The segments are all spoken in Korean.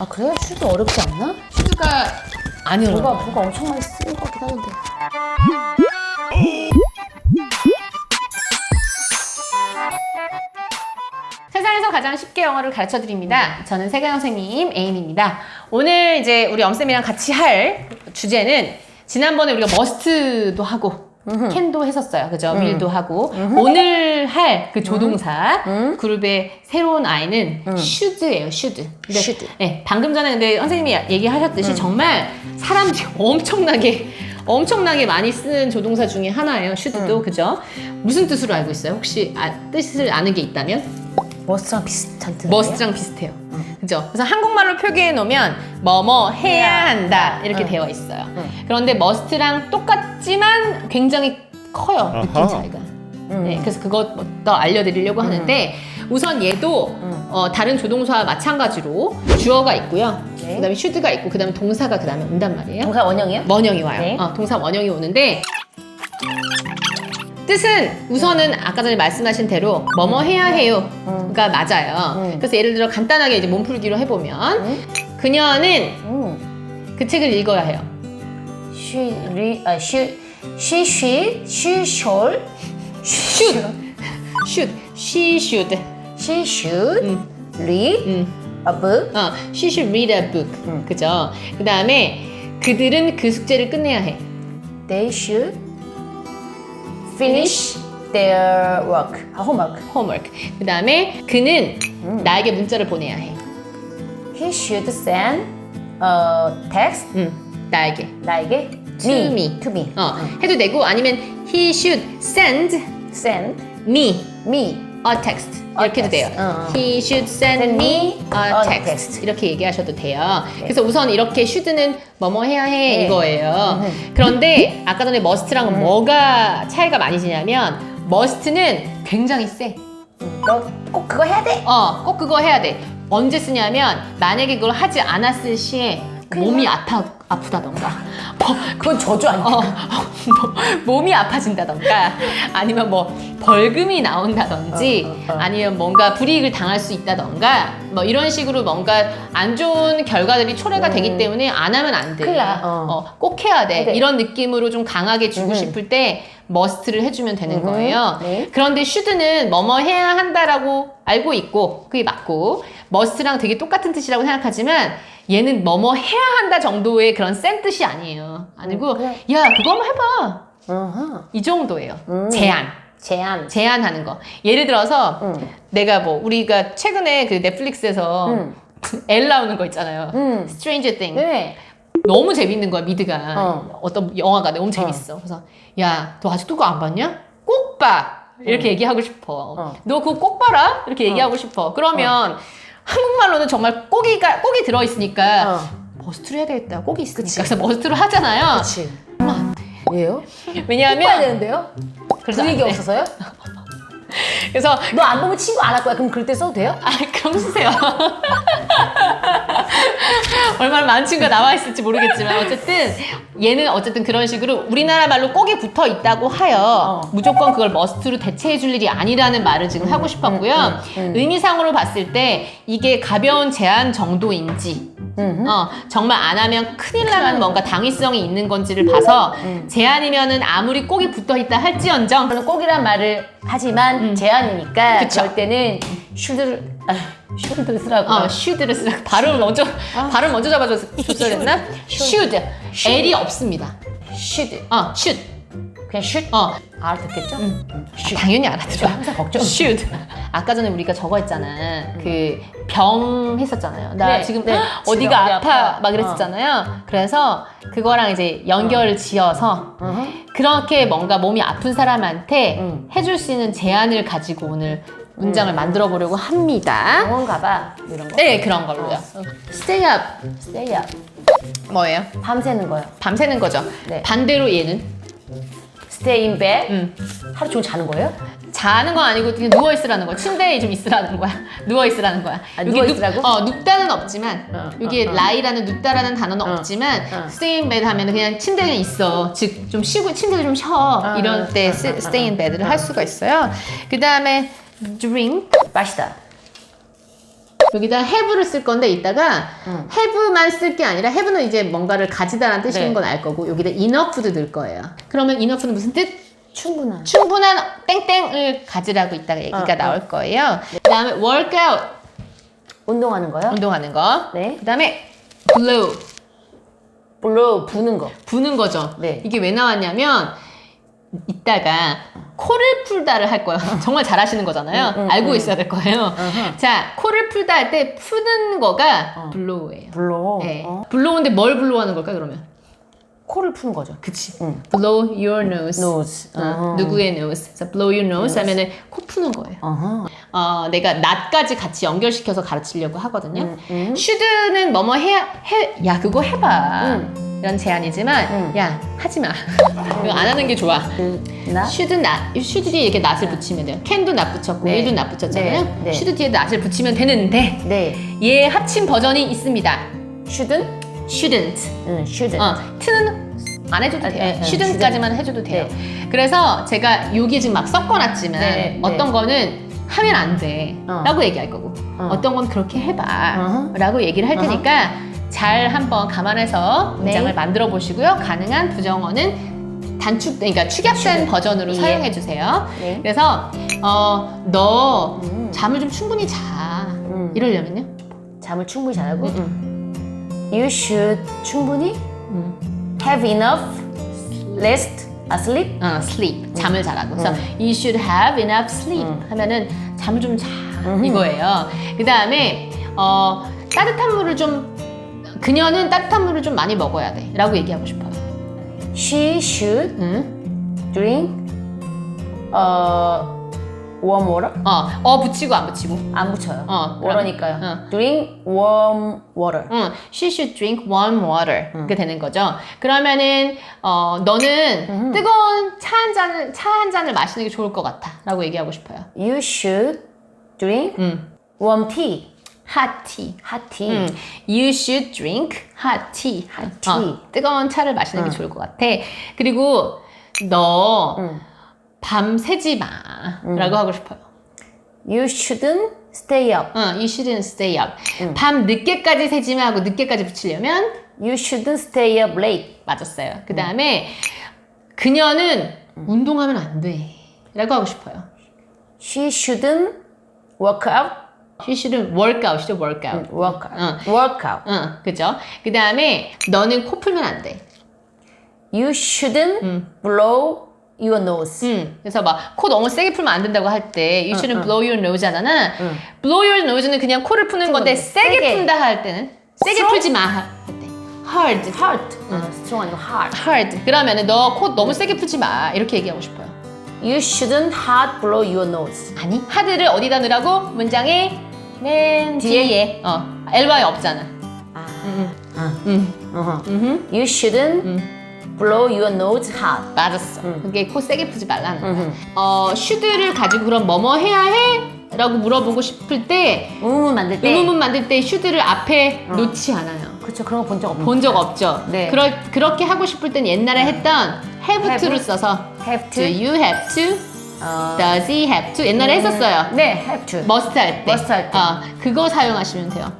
아 그래요? 슈도 어렵지 않나? 슈드가 안 뭐가 어려워. 뭐가 엄청 많이 쓰는 것 같긴 하는데. 세상에서 가장 쉽게 영어를 가르쳐 드립니다. 저는 세가영 선생님 에임입니다. 오늘 이제 우리 엄쌤이랑 같이 할 주제는 지난번에 우리가 머스트도 하고 캔도 했었어요. 그죠? 윌도 하고 오늘 할 그 조동사 그룹의 새로운 아이는 should예요. should. 근데, should. 네, 방금 전에 근데 선생님이 얘기하셨듯이 정말 사람들이 엄청나게 엄청나게 많이 쓰는 조동사 중에 하나예요. should도 그죠? 무슨 뜻으로 알고 있어요? 혹시 아, 뜻을 아는 게 있다면? 머스랑 비슷한 뜻. 머스트랑 비슷해요. 그죠? 그래서 한국말로 표기해 놓으면 뭐뭐 해야 한다 이렇게 응. 되어 있어요. 응. 그런데 머스트랑 똑같지만 굉장히 커요 느낌 아하. 차이가. 음. 네, 그래서 그것부터 알려드리려고 하는데 우선 얘도 음. 어, 다른 조동사와 마찬가지로 주어가 있고요. 네. 그다음에 should가 있고 그다음에 동사가 그다음에 온단 말이에요. 동사 원형이요? 원형이 와요. 네. 어, 동사 원형이 오는데 뜻은 우선은 아까 전에 말씀하신 대로 뭐뭐 해야 해요가 맞아요. 음. 그래서 예를 들어 간단하게 이제 몸풀기로 해보면 음. 그녀는 음. 그 책을 읽어야 해요. She re 아 she she she she should should, should, she should. she should 음, read 음. a book. 어, she should read a book. 음. 그죠? 그 다음에 그들은 그 숙제를 끝내야 해. They should finish their work. 아, homework. homework. 그 다음에 그는 나에게 문자를 보내야 해. He should send a text 음, 나에게. 나에게 To me. to me. 어, 해도 되고 아니면 he should send Send me me a text 이렇게 해도 돼요. text. 어, 어. He should send Send me a a text. text. 이렇게 얘기하셔도 돼요. 그래서 우선 이렇게 should는 뭐뭐 해야 해 네. 이거예요. 음. 그런데 아까 전에 must랑 뭐가 차이가 많이 지냐면 must는 굉장히 세. 너 꼭 그거 해야 돼. 어, 꼭 그거 해야 돼. 언제 쓰냐면 만약에 그걸 하지 않았을 시에 몸이 아파 아프다던가. 뭐, 그건 저주 아니야. 어, 뭐, 몸이 아파진다던가 아니면 뭐 벌금이 나온다든지 어, 어, 어. 아니면 뭔가 불이익을 당할 수 있다던가 뭐 이런 식으로 뭔가 안 좋은 결과들이 초래가 되기 때문에 안 하면 안 돼. 큰일 나, 어. 꼭 해야 돼. 네. 이런 느낌으로 좀 강하게 주고 음흠. 싶을 때 머스트를 해주면 되는 음흠. 거예요. 네. 그런데 should는 뭐뭐 해야 한다라고 알고 있고 그게 맞고 must랑 되게 똑같은 뜻이라고 생각하지만 얘는 뭐뭐 해야 한다 정도의 그런 센 뜻이 아니에요. 아니고 음. 야 그거 한번 해봐 어허. 이 정도예요. 음. 제안 제안. 제안하는 거. 예를 들어서 음. 내가 뭐 우리가 최근에 그 넷플릭스에서 음. 엘 나오는 거 있잖아요. 음. Stranger Things. 네. 너무 재밌는 거야 미드가 어. 어. 떤 영화가 너무 재밌어 그래서 야 너 아직도 그거 안 봤냐? 꼭 봐! 이렇게 얘기하고 싶어 어. 너 그거 꼭 봐라? 이렇게 얘기하고 싶어 그러면 한국말로는 정말 꼭이가 꼭이 들어 있으니까 어. 머스트로 해야 되겠다 꼭이 있으니까 그치. 그래서 머스트로 하잖아요 그렇지. 왜요? 왜냐하면 되는데요? 그래서 분위기 돼. 없어서요? 그래서 너 안 보면 친구 안 할 거야. 그럼 그럴 때 써도 돼요? 아 그럼 쓰세요 얼마나 많은 친구가 나와 있을지 모르겠지만 어쨌든 얘는 어쨌든 그런 식으로 우리나라 말로 꼭이 붙어 있다고 하여 어. 무조건 그걸 머스트로 대체해 줄 일이 아니라는 말을 지금 하고 싶었고요 음, 음. 의미상으로 봤을 때 이게 가벼운 제한 정도인지 음. 어, 정말 안 하면 큰일 나는 뭔가 당위성이 있는 건지를 봐서 음. 제한이면은 아무리 꼭이 붙어 있다 할지언정 저는 꼭이란 말을 하지만 제한이니까 그쵸. 그럴 때는 슈드를 아, 슈드를 쓰라고. 어, should를 쓰라. 발음 먼저 발음 먼저 잡아줬어야 됐나? should. L이 없습니다. 슈드. 어, should. 그냥 슈드. 어, 알아듣겠죠? 아, 당연히 알아들어. 항상 걱정. should. 아까 전에 우리가 저거 했잖아. 그 병 했었잖아요. 나 네, 지금 네. 어디가 어디 아파, 아파. 막 이랬었잖아요. 그래서 그거랑 이제 연결을 지어서 어허. 그렇게 뭔가 몸이 아픈 사람한테 음. 해줄 수 있는 제안을 가지고 오늘 문장을 만들어 보려고 합니다. 병원 가봐. 이런 거. 네, 그런 걸로요. stay up. Stay up. 뭐예요? 밤새는 거요. 밤새는 거죠. 네. 반대로 얘는 Stay in bed. 음, 하루 종일 자는 거예요? 자는 건 아니고 그냥 누워 있으라는 거야. 침대에 좀 있으라는 거야. 누워 있으라는 거야. 아, 누워 눕- 있으라고? 어, 눕다는 없지만 어, 여기 어, 어. 라이라는 눕다라는 단어는 어, 없지만 어. stay in bed 하면 그냥 침대에 있어. 즉 좀 쉬고 침대에 좀 쉬어. 어, 이런 때 어, s- 어, 어, stay in bed를 할 수가 있어요. 그 다음에 drink 마시다. 여기다 have를 쓸 건데 이따가 응. have만 쓸 게 아니라 have는 이제 뭔가를 가지다라는 뜻인 네. 건알 거고 여기다 enough도 넣을 거예요. 그러면 enough는 무슨 뜻? 충분한. 충분한 땡땡을 가지라고 이따가 얘기가 어, 어. 나올 거예요. 그다음에 workout 운동하는 거요? 운동하는 거. 네. 그다음에 blow 물로 부는 거. 부는 거죠. 네. 이게 왜 나왔냐면 이따가 코를 풀다를 할 거예요. 정말 잘하시는 거잖아요. 음, 음, 알고 음. 있어야 될 거예요. 어허. 자, 코를 풀다 할 때 푸는 거가 어. 블로우예요. 물로. 네. 어? 블로우인데 뭘 블로우하는 걸까 그러면? 코를 푸는 거죠. 그치. 응. blow your nose. Nose. 어, 어허. 누구의 nose? 그래서 blow your nose 하면은 코 푸는 거예요. 어허. 어, 내가 낫까지 같이 연결시켜서 가르치려고 하거든요. 음, 음. 슈드는 뭐뭐 해야 해, 야 그거 해봐. 음. 이런 제안이지만 음. 야 하지 마. 이거 안 하는 게 좋아. 그, 나? 슈드 낫, 슈드뒤에 이렇게 낫을 붙이면 돼요. 캔도 낫 붙였고 네. 일도 낫 붙였잖아요. 네, 네. 슈드 뒤에 낫을 붙이면 되는데 네. 얘 합친 버전이 있습니다. shouldn't? Shouldn't. 응, shouldn't. 어, t는 안 해줘도 아, 돼요. 네, 네, shouldn't까지만 해줘도 돼요. 그래서 제가 여기 지금 막 섞어놨지만 네, 어떤 거는 하면 안 돼. 어. 라고 얘기할 거고 어. 어. 떤건 그렇게 해봐. 어허. 라고 얘기를 할. 테니까 잘 한번 감안해서 문장을 네. 만들어 보시고요. 가능한 부정어는 단축, 그러니까 축약된 축약. 버전으로 예. 사용해 주세요. 네. 그래서 어, 너 음. 잠을 좀 충분히 자. 음. 이러려면요. 잠을 충분히 자라고. 음. You should 충분히 음. have enough rest, a sleep. 어, sleep. 잠을 자라고. 그래서 음. you should have enough sleep 음. 하면은 잠을 좀 자. 이거예요. 그 다음에 어, 따뜻한 물을 좀 그녀는 따뜻한 물을 좀 많이 먹어야 돼. 라고 얘기하고 싶어요. She should 응? drink uh, warm water. 어, 어 붙이고 안 붙이고. 안 붙여요. 어, 그럼. water니까요. 어. Drink warm water. 응, she should drink warm water. 그게 되는 거죠. 그러면은 어, 너는 음. 뜨거운 차 한 잔을 차 한 잔을 마시는 게 좋을 것 같아.라고 얘기하고 싶어요. You should drink 응. warm tea. hot tea. hot tea. 응. You should drink hot tea. Hot tea. 어, 뜨거운 차를 마시는 게 응. 좋을 것 같아. 그리고 너 응. 밤 새지 마. 라고 하고 싶어요. You shouldn't stay up. 응, you shouldn't stay up. 응. 밤 늦게까지 새지 마 하고 늦게까지 붙이려면 You shouldn't stay up late. 맞았어요. 그 다음에 그녀는 운동하면 안 돼. 라고 하고 싶어요. She shouldn't work out. She shouldn't work out. She work out. Work out. 응. Work out. 응, 그죠? 그 다음에 너는 코 풀면 안 돼. You shouldn't blow your nose. 응. 그래서 막 코 너무 세게 풀면 안 된다고 할 때 you shouldn't blow your nose 하잖아. 응. blow your nose는 그냥 코를 푸는 건데 세게, 세게. 푼다 할 때는 세게 Strong? 풀지 마 할 때. hard. Hard. 어, strong 아니고 hard. hard. 그러면은 너 코 너무 세게 풀지 마. 이렇게 얘기하고 싶어요. You shouldn't hard blow your nose. 아니 하드를 어디다 넣으라고? 문장의 맨 뒤에 어 LY 없잖아 아. 응, 아. 응, 어허. 응, You shouldn't 응. Blow your nose hard. 맞았어 응. 그게 코 세게 풀지 말라는 거야 음흠. 어 should를 가지고 그럼 뭐뭐 해야 해? 라고 물어보고 싶을 때 의문 만들 때. 의문문 만들 때 should를 앞에 놓지 않아요 그렇죠. 그런 거 본 적 없는. 본 적 없죠 네. 그러, 그렇게 하고 싶을 땐 옛날에 했던 have to를 써서 Have do to. you have to? 어. does he have to? 옛날에 했었어요 네, have to. 머스트 할 때. 머스트 할 때. 어, 그거 사용하시면 돼요.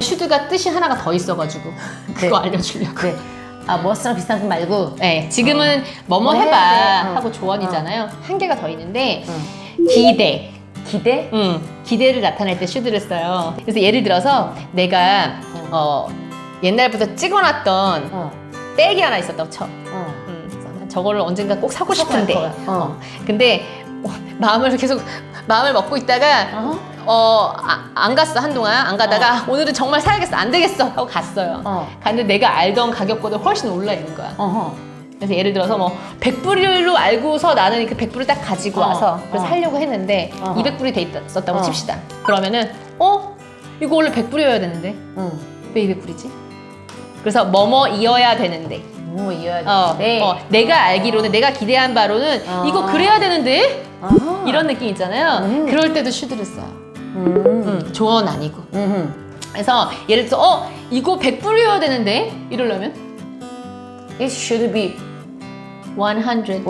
슈드가 뜻이 하나가 더 있어가지고 그거 네. 알려주려고. 네. 아, 머스랑 비슷한 거 말고. 네, 지금은 뭐뭐 뭐 해봐 해야 돼. 어. 하고 조언이잖아요. 한 개가 더 있는데 응. 기대. 기대? 응, 기대를 나타낼 때 슈드를 써요. 그래서 예를 들어서 내가 어, 옛날부터 찍어놨던 어. 백이 하나 있었다고 쳐. 어. 음, 그래서 난 저거를 언젠가 꼭 사고 싶은데. 어. 어. 근데 어, 마음을 계속 마음을 먹고 있다가 어허. 어, 아, 안 갔어, 한동안. 안 가다가 아, 오늘은 정말 사야겠어. 안 되겠어. 하고 갔어요. 어. 갔는데 내가 알던 가격보다 훨씬 올라 있는 거야. 어허. 그래서 예를 들어서 뭐 100불로 알고서 나는 그 100불을 딱 가지고 어, 와서 그래서 어. 살려고 했는데 어허. 200불이 돼 있었다고 어. 칩시다. 그러면은 어? 이거 원래 100불이어야 되는데 응. 왜 200불이지? 그래서 뭐뭐이어야 되는데 뭐 이어야 어, 돼. 어, 내가 알기로는 내가 기대한 바로는 어. 이거 그래야 되는데 어허. 이런 느낌 있잖아요. 음. 그럴 때도 슈드를 써요. 음. 음, 조언 아니고. 음. 그래서 예를 들어서 어 이거 100불이어야 되는데 이러려면 It should be 100 100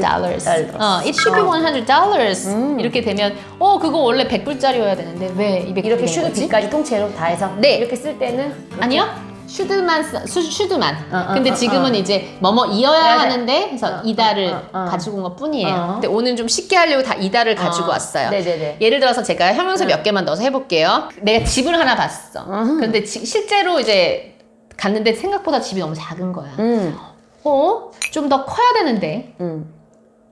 dollars. 어, it should be 100 dollars. 이렇게 되면 어 그거 원래 100불짜리여야 되는데 왜 200불 이렇게 된 슈드? B까지 통째로 다 해서 네. 이렇게 쓸 때는 아니요. 슈드만 쓰- 수, 슈드만. 어, 어, 근데 어, 지금은 어. 이제 뭐뭐 이어야. 하는데 그래서 어, 이달을 어, 어, 어. 가지고 온 것 뿐이에요. 어. 근데 오늘 좀 쉽게 하려고 다 이달을 가지고 어. 왔어요. 네네네. 예를 들어서 제가 형용사 몇 개만 넣어서 해볼게요. 내가 집을 하나 봤어. 근데 지- 실제로 이제 갔는데 생각보다 집이 너무 작은 거야. 음. 어? 좀 더 커야 되는데. 음.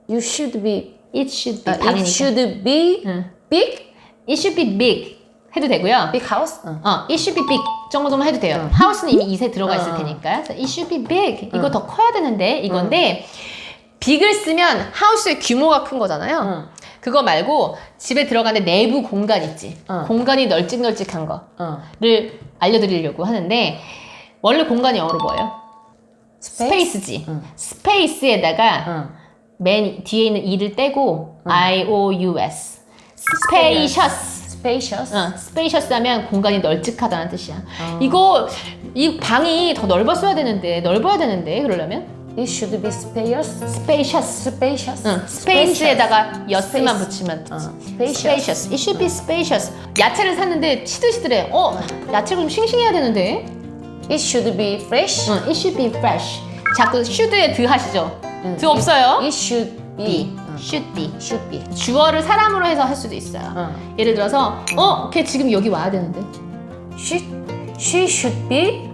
You should be It should be 방이니까. it should be 응. big It should be big 해도 되고요. big house. 응. 어, it should be big 정도만 해도 돼요. 하우스는 이미 이세 들어가 있을 어. 테니까. 그래서 it should be big. 이거 더 커야 되는데 이건데 빅을 쓰면 하우스의 규모가 큰 거잖아요. 응. 그거 말고 집에 들어가는데 내부 공간 있지. 어. 공간이 널찍널찍한 거를 어. 알려드리려고 하는데 원래 공간이 영어로 뭐예요? 스페이스 지. 응. 스페이스에다가 응. 맨 뒤에 있는 e를 떼고 I O U S. spacious. Spacious. 어, spacious 하면 공간이 널찍하다는 뜻이야. 이거 이 방이 더 넓었어야 되는데 넓어야 되는데 그러려면 It should be spacious. spacious. Spacious. 응, 스페이스에다가 여스만 Space. 붙이면 어, spacious. spacious. It should be spacious. 야채를 샀는데 치드시더래. 어, 야채가 좀 싱싱해야 되는데. It should be fresh. 응, it should be fresh. 자꾸 should에 드 하시죠. 드 없어요. It should be. be. Should be. Should be. 주어를 사람으로 해서 할 수도 있어요. 응. 예를 들어서 어, 걔 지금 여기 와야 되는데. She she should be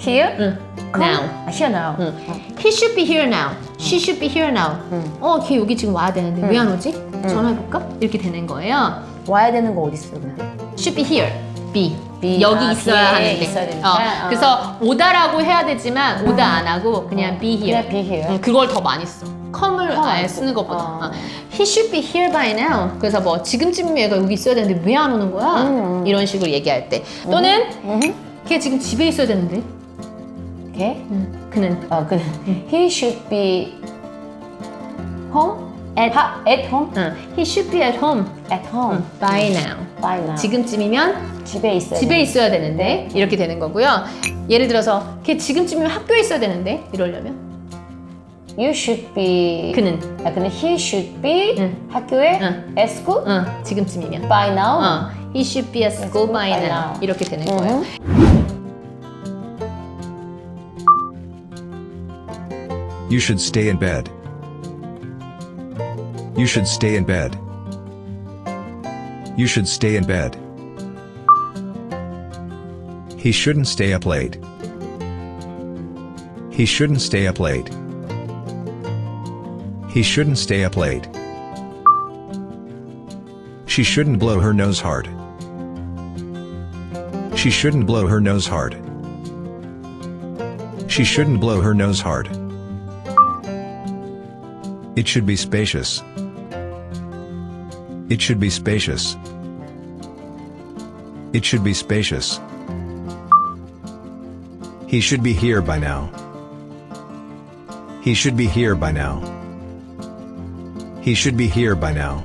here. 응. Come. now. 아, here now. 응. He should be here now. She should be here now. 어, 걔 여기 지금 와야 되는데 왜 안 오지? 전화해볼까? 이렇게 되는 거예요. 와야 되는 거 어디 있어 그냥? Should be here. be. be. 여기 아, 있어야 뒤에 하는데. 있어야 되니까. 어, 어. 그래서 오다라고 해야 되지만 오다 안 하고 그냥 be here. 그냥 be here. 응, 그걸 더 많이 써. Come을 come 아예 안 쓰는. 것보다. 어. 어. He should be here by now. 그래서 뭐 지금쯤 얘가 여기 있어야 되는데 왜 안 오는 거야? 음, 음. 이런 식으로 얘기할 때. 또는 음. 걔 지금 집에 있어야 되는데. 응, 그는 어, 그 he should be home at ha, at home 응, he should be at home at home by now. by now. 지금쯤이면 집에 있어야 집에 돼. 있어야 되는데 이렇게 되는 거고요. 예를 들어서 걔 지금쯤이면 학교에 있어야 되는데 이러려면 You should be 그는 아, 근데 he should be 응. 학교에 응. at school 응, 지금쯤이면 by now. 어, he should be at school by by now now. 이렇게 되는 음. 거예요. You should stay in bed. You should stay in bed. You should stay in bed. He shouldn't stay up late. He shouldn't stay up late. He shouldn't stay up late. She shouldn't blow her nose hard. She shouldn't blow her nose hard. She shouldn't blow her nose hard. It should be spacious. It should be spacious. It should be spacious. He should be here by now. He should be here by now. He should be here by now.